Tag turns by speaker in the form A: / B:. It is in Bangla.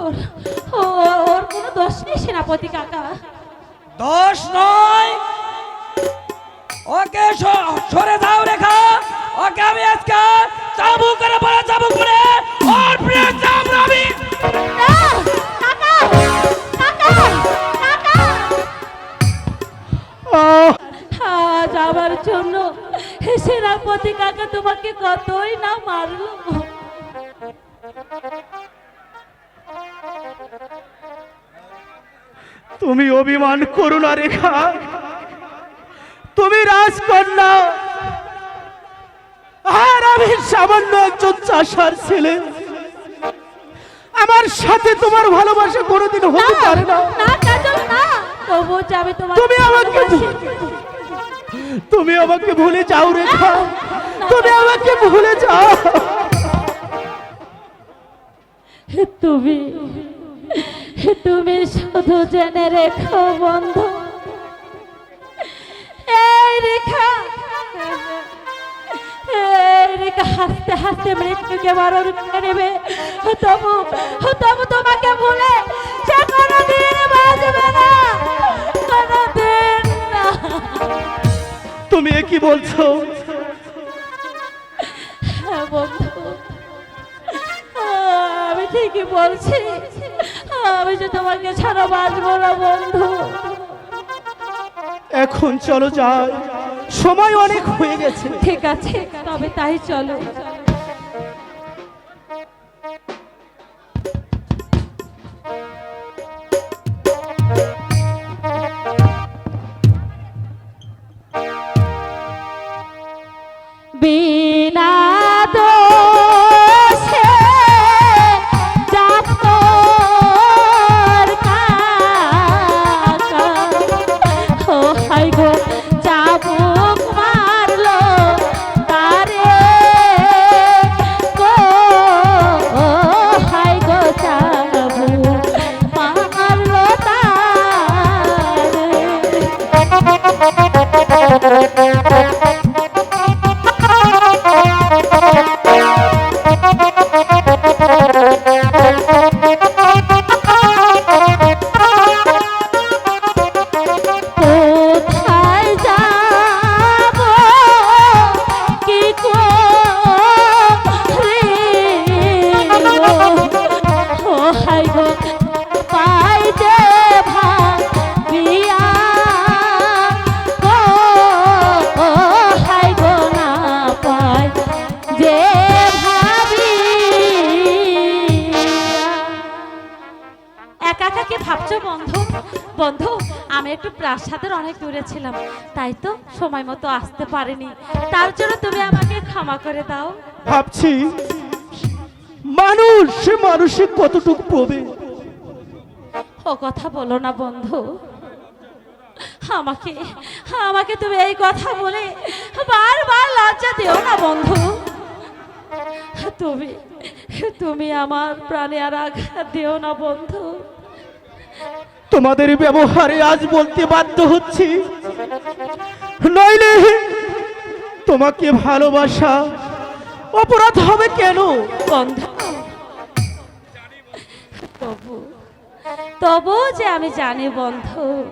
A: ওর ওর কোনো দোষ নেই সেনাপতি কাকা।
B: দোষ নয়। ওকে সরে দাও রেখা। ওকে আমি আজকে চাবু করে বলে চাবু করে ওর প্রিয়
A: কাকা কাকা। আজ আমার জন্য সেনাপতি কাকা তোমাকে কতই না মারলো।
C: তুমি অভিমান করো না রেখা তুমি রাজকন্যা। আর আমি সামান্য একজন চাষার ছেলে। আমার সাথে তোমার ভালোবাসা কোনোদিন হতে পারে না। তুমি আমাকে তুমি আমাকে ভুলে যাও রেখা তুমি আমাকে ভুলে যাও।
A: তুমি তুমি শুধু জেনে রেখো, বন্ধু। এই রেখা রেখা হাসতে হাসতে মৃত্যুকে বরণ করে নেবে তবু তবু তোমাকে ভুলে যে তোমাকে ছাড়া বাঁচবো না বন্ধু।
C: এখন চলো যাই। সময় অনেক হয়ে গেছে।
A: ঠিক আছে তবে তাই চলো। কোথায় আমি একটু প্রাসাদের অনেক দূরে ছিলাম তাই তো সময় মতো আসতে পারিনি। তার জন্য তুমি আমাকে ক্ষমা করে দাও।
C: ভাবছি মানুষ সে মানসিক কতটুকু পাবে
A: ও কথা বলো না বন্ধু। আমাকে আমাকে তুমি এই কথা বলে বারবার লজ্জা দিও না বন্ধু। তুমি তুমি আমার প্রাণে আর আঘাত দিও না বন্ধু।
C: তোমাদের ব্যবহারে আজ বলতে বাধ্য হচ্ছি। নইলে তোমাকে ভালোবাসা অপরাধ হবে কেন?
A: তবু তবু যে আমি জানি বন্ধু।